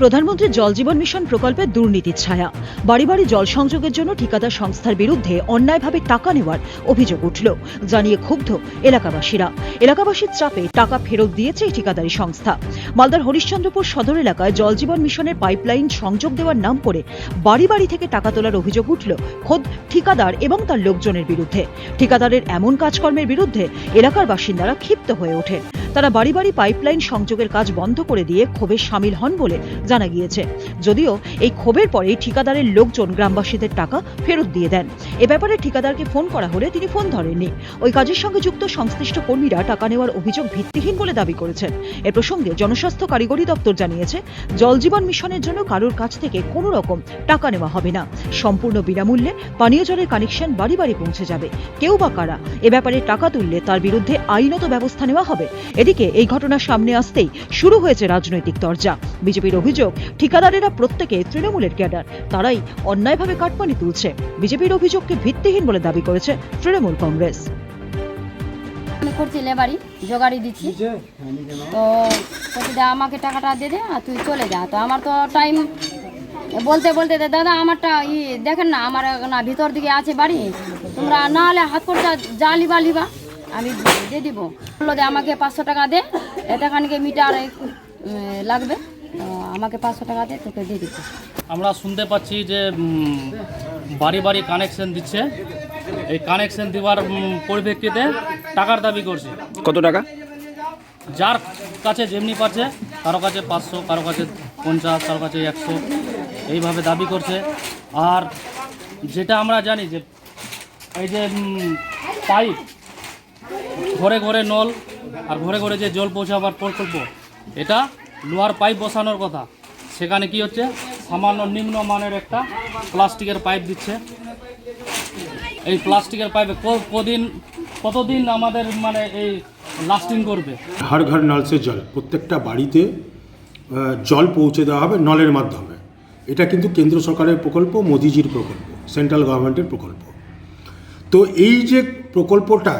প্রধানমন্ত্রী জল জীবন মিশন প্রকল্পের দুর্নীতির ছায়া। বাড়ি বাড়ি জল সংযোগের জন্য ঠিকাদার সংস্থার বিরুদ্ধে অন্যায়ভাবে টাকা নেওয়ার অভিযোগ উঠল, জানিয়ে ক্ষুব্ধ এলাকাবাসীরা। এলাকাবাসীর চাপে টাকা ফেরত দিয়েছে এই ঠিকাদারি সংস্থা। মালদার হরিশ্চন্দ্রপুর সদর এলাকায় জল জীবন মিশনের পাইপলাইন সংযোগ দেওয়ার নাম করে বাড়ি বাড়ি থেকে টাকা তোলার অভিযোগ উঠল খোদ ঠিকাদার এবং তার লোকজনের বিরুদ্ধে। ঠিকাদারের এমন কাজকর্মের বিরুদ্ধে এলাকার বাসিন্দারা ক্ষিপ্ত হয়ে ওঠেন। তারা বাড়ি বাড়ি পাইপলাইন সংযোগের কাজ বন্ধ করে দিয়ে ক্ষোভে সামিল হন বলে জানা গিয়েছে। যদিও এই ক্ষোভের পরেই ঠিকাদারের লোকজন গ্রামবাসীদের টাকা ফেরত দিয়ে দেন। এ ব্যাপারে ঠিকাদারকে ফোন করা হলে তিনি ফোন ধরেননি। ওই কাজের সঙ্গে যুক্ত সংশ্লিষ্ট কর্মীরা টাকা নেওয়ার অভিযোগ ভিত্তিহীন বলে দাবি করেছেন। এ প্রসঙ্গে জনস্বাস্থ্য কারিগরি দপ্তর জানিয়েছে, জল জীবন মিশনের জন্য কারোর কাছ থেকে কোনো রকম টাকা নেওয়া হবে না। সম্পূর্ণ বিনামূল্যে পানীয় জলের কানেকশন বাড়ি বাড়ি পৌঁছে যাবে। কেউ বা কারা এ ব্যাপারে টাকা তুললে তার বিরুদ্ধে আইনত ব্যবস্থা নেওয়া হবে। এদিকে এই ঘটনা সামনে আসতেই শুরু হয়েছে রাজনৈতিক তরজা। বিজেপির অভিযোগ ঠিকাদারেরা প্রত্যেকে তৃণমূলের ক্যাডার তারাই অন্যায়ভাবে কাটমানি তুলছে। বিজেপির অভিযোগকে ভিত্তিহীন বলে দাবি করেছে তৃণমূল কংগ্রেস। করছি লেবারি জোগাড়ি দিচ্ছি। তো বলছে দে আমাকে টাকাটা দিয়ে দে আর তুই চলে যা। তো আমার তো টাইম বলতে বলতে দে, দাদা আমারটা ই দেখেন না আমার না ভিতর দিকে আছে বাড়ি। তোমরা না হলে হাত খরচা যা লিবা লিবা আমি দিয়ে দিব বলল যে আমাকে পাঁচশো টাকা দে এতখানিকে মিটার লাগবে। আমাকে পাঁচশো টাকা দে তোকে দিয়ে দিচ্ছি। আমরা শুনতে পাচ্ছি যে বাড়ি বাড়ি কানেকশন দিচ্ছে। এই কানেকশন দেওয়ার পরিপ্রেক্ষিতে টাকার দাবি করছে। কত টাকা? যার কাছে যেমনি পাচ্ছে কারও কাছে পাঁচশো কারও কাছে পঞ্চাশ কারও কাছে একশো এইভাবে দাবি করছে। আর যেটা আমরা জানি যে এই যে পাইপ ঘরে ঘরে নল আর ঘরে ঘরে যে জল পৌঁছাবার প্রকল্প, এটা লোহার পাইপ বসানোর কথা। সেখানে কি হচ্ছে? সামান্য নিম্ন মানের একটা প্লাস্টিকের পাইপ দিচ্ছে। এই প্লাস্টিকের পাইপে কদিন, কতদিন আমাদের মানে এই লাস্টিং করবে? ঘর নল সে জল, প্রত্যেকটা বাড়িতে জল পৌঁছে দেওয়া হবে নলের মাধ্যমে। এটা কিন্তু কেন্দ্র সরকারের প্রকল্প, মোদিজির প্রকল্প, সেন্ট্রাল গভর্নমেন্টের প্রকল্প। তো এই যে প্রকল্পটা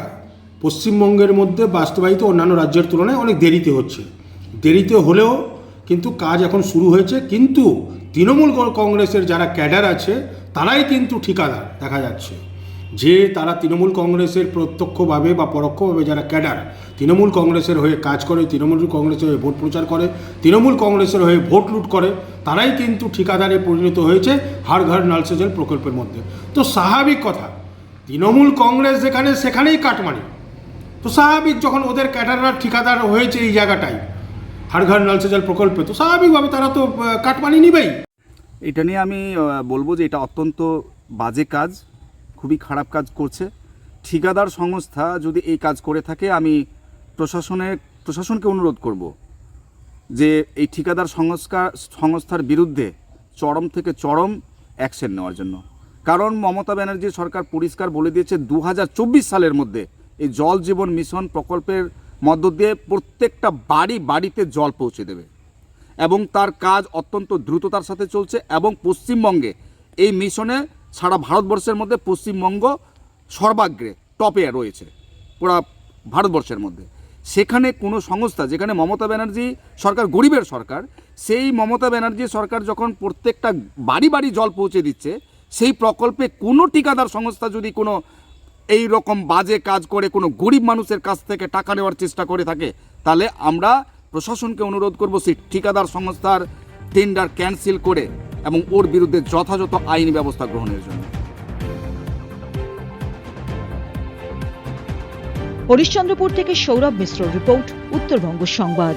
পশ্চিমবঙ্গের মধ্যে বাস্তবায়িত অন্যান্য রাজ্যের তুলনায় অনেক দেরিতে হচ্ছে। দেরিতে হলেও কিন্তু কাজ এখন শুরু হয়েছে, কিন্তু তৃণমূল কংগ্রেসের যারা ক্যাডার আছে, তারাই কিন্তু ঠিকাদার দেখা যাচ্ছে। যে তারা তৃণমূল কংগ্রেসের প্রত্যক্ষভাবে বা পরোক্ষভাবে যারা ক্যাডার, তৃণমূল কংগ্রেসের হয়ে কাজ করে, তৃণমূল কংগ্রেসের হয়ে ভোট প্রচার করে, তৃণমূল কংগ্রেসের হয়ে ভোট লুট করে, তারাই কিন্তু ঠিকাদারে পরিণত হয়েছে হাড় ঘর নল সে জল প্রকল্পের মধ্যে। তো স্বাভাবিক কথা, তৃণমূল কংগ্রেস যেখানে সেখানেই কাটমানি। তো স্বাভাবিক যখন ওদের ক্যাডাররা ঠিকাদার হয়েছে এই জায়গাটায় হাড় ঘর নল সে জল প্রকল্পে, তো স্বাভাবিকভাবে তারা তো কাটমানি নিবেই। এটা নিয়ে আমি বলব যে এটা অত্যন্ত বাজে কাজ, খুবই খারাপ কাজ করছে। ঠিকাদার সংস্থা যদি এই কাজ করে থাকে, আমি প্রশাসনের প্রশাসনকে অনুরোধ করব যে এই ঠিকাদার সংস্কার সংস্থার বিরুদ্ধে চরম থেকে চরম অ্যাকশন নেওয়ার জন্য। কারণ মমতা ব্যানার্জি সরকার পরিষ্কার বলে দিয়েছে, দু হাজার চব্বিশ সালের মধ্যে এই জল জীবন মিশন প্রকল্পের মধ্য দিয়ে প্রত্যেকটা বাড়ি বাড়িতে জল পৌঁছে দেবে। এবং তার কাজ অত্যন্ত দ্রুততার সাথে চলছে এবং পশ্চিমবঙ্গে এই মিশনে সারা ভারতবর্ষের মধ্যে পশ্চিমবঙ্গ সর্বাগ্রে টপে রয়েছে, পুরা ভারতবর্ষের মধ্যে। সেখানে কোনো সংস্থা, যেখানে মমতা ব্যানার্জি সরকার, গরিবের সরকার, সেই মমতা ব্যানার্জি সরকার যখন প্রত্যেকটা বাড়ি বাড়ি জল পৌঁছে দিচ্ছে, সেই প্রকল্পে কোনো ঠিকাদার সংস্থা যদি কোনো এই রকম বাজে কাজ করে কোনো গরিব মানুষের কাছ থেকে টাকা নেওয়ার চেষ্টা করে থাকে, তাহলে আমরা প্রশাসনকে অনুরোধ করব সেই ঠিকাদার সংস্থার টেন্ডার ক্যান্সেল করে এবং ওর বিরুদ্ধে যথাযথ আইনি ব্যবস্থা গ্রহণের জন্য। হরিশ্চন্দ্রপুর থেকে সৌরভ মিশ্র রিপোর্ট, উত্তরবঙ্গ সংবাদ।